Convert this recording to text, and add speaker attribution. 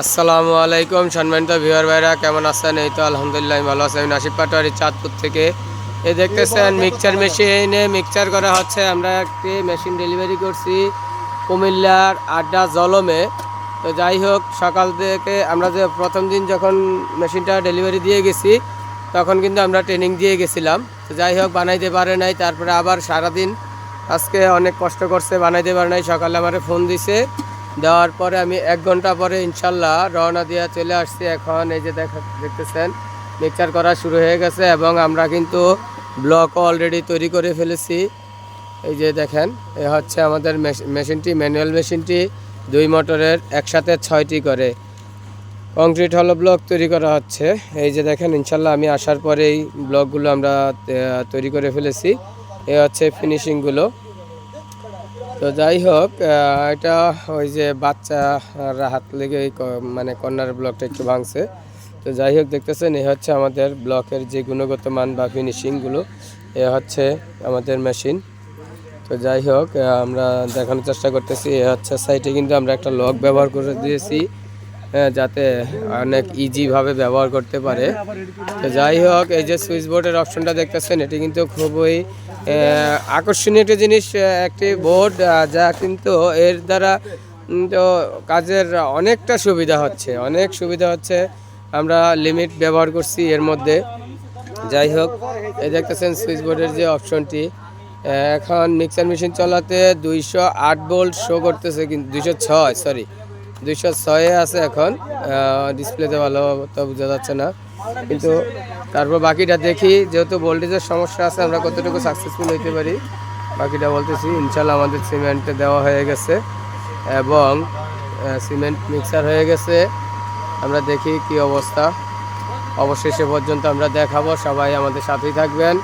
Speaker 1: আসসালামু আলাইকুম সম্মানিত ভিউয়ার ভাইরা, কেমন আছেন? এই তো আলহামদুলিল্লাহ ভালো আছি। আমি নাসিব পাটোয়ারি, চাঁদপুর থেকে। এ দেখতেছেন মিক্সচার মেশিনে মিক্সচার করা হচ্ছে। আমরা একটি মেশিন ডেলিভারি করছি কুমিল্লার আড্ডা জলমে। তো যাই হোক, সকাল থেকে আমরা যে প্রথম দিন যখন মেশিনটা ডেলিভারি দিয়ে গেছি, তখন কিন্তু আমরা ট্রেনিং দিয়ে গেছিলাম। তো যাই হোক, বানাইতে পারে নাই, তারপরে আবার সারাদিন আজকে অনেক কষ্ট করছে, বানাইতে পারে নাই। সকালে আমার ফোন দিছে। দেওয়ার পরে আমি এক ঘণ্টা পরে ইনশাল্লাহ রওনা দিয়ে চলে আসছি এখন, এই যে দেখা দেখতেছেন মিক্সচার করা শুরু হয়ে গেছে এবং আমরা কিন্তু ব্লক অলরেডি তৈরি করে ফেলেছি। এই যে দেখেন, এ হচ্ছে আমাদের মেশ- মেশিনটি ম্যানুয়াল মেশিনটি, দুই মোটরের একসাথে ছয়টি করে। কংক্রিট হলো ব্লক তৈরি করা হচ্ছে। এই যে দেখেন, ইনশাল্লাহ আমি আসার পরেই ব্লকগুলো আমরা তৈরি করে ফেলেছি। এ হচ্ছে ফিনিশিংগুলো তো যাই হোক এটা ওই যে বাচ্চারা হাত লেগে মানে কর্নার ব্লকটা একটু ভাঙছে। তো যাই হোক, দেখতেছেন, এ হচ্ছে আমাদের ব্লকের যে গুণগত মান বা ফিনিশিংগুলো এ হচ্ছে আমাদের মেশিন তো যাই হোক আমরা দেখানোর চেষ্টা করতেছি, এ হচ্ছে সাইটে কিন্তু আমরা একটা লক ব্যবহার করে দিয়েছি। যাতে অনেক ইজিভাবে ব্যবহার করতে পারে। তো যাই হোক, এই যে সুইচ বোর্ডের অপশনটা দেখতেছেন, এটি কিন্তু খুবই আকর্ষণীয় একটি জিনিস একটি বোর্ড যা কিন্তু এর দ্বারা তো কাজের অনেকটা সুবিধা হচ্ছে, অনেক সুবিধা হচ্ছে। আমরা লিমিট ব্যবহার করছি এর মধ্যে। যাই হোক, এই দেখতেছেন সুইচ বোর্ডের যে অপশনটি এখন মিক্সার মেশিন চলাতে দুইশো আট বোল্ট শো করতেছে কিন্তু দুইশো ছয় সরি দুইশো ছয়ে আছে এখন। ডিসপ্লেতে ভালো তো বোঝা যাচ্ছে না। কিন্তু তারপর বাকিটা দেখি, যেহেতু ভোল্টেজের সমস্যা আছে, আমরা কতটুকু সাকসেসফুল হইতে পারি? বাকিটা বলতেছি ইনশাল্লাহ আমাদের সিমেন্ট দেওয়া হয়ে গেছে এবং সিমেন্ট মিক্সার হয়ে গেছে। আমরা দেখি কি অবস্থা। অবশেষে পর্যন্ত আমরা দেখাবো। সবাই আমাদের সাথেই থাকবেন।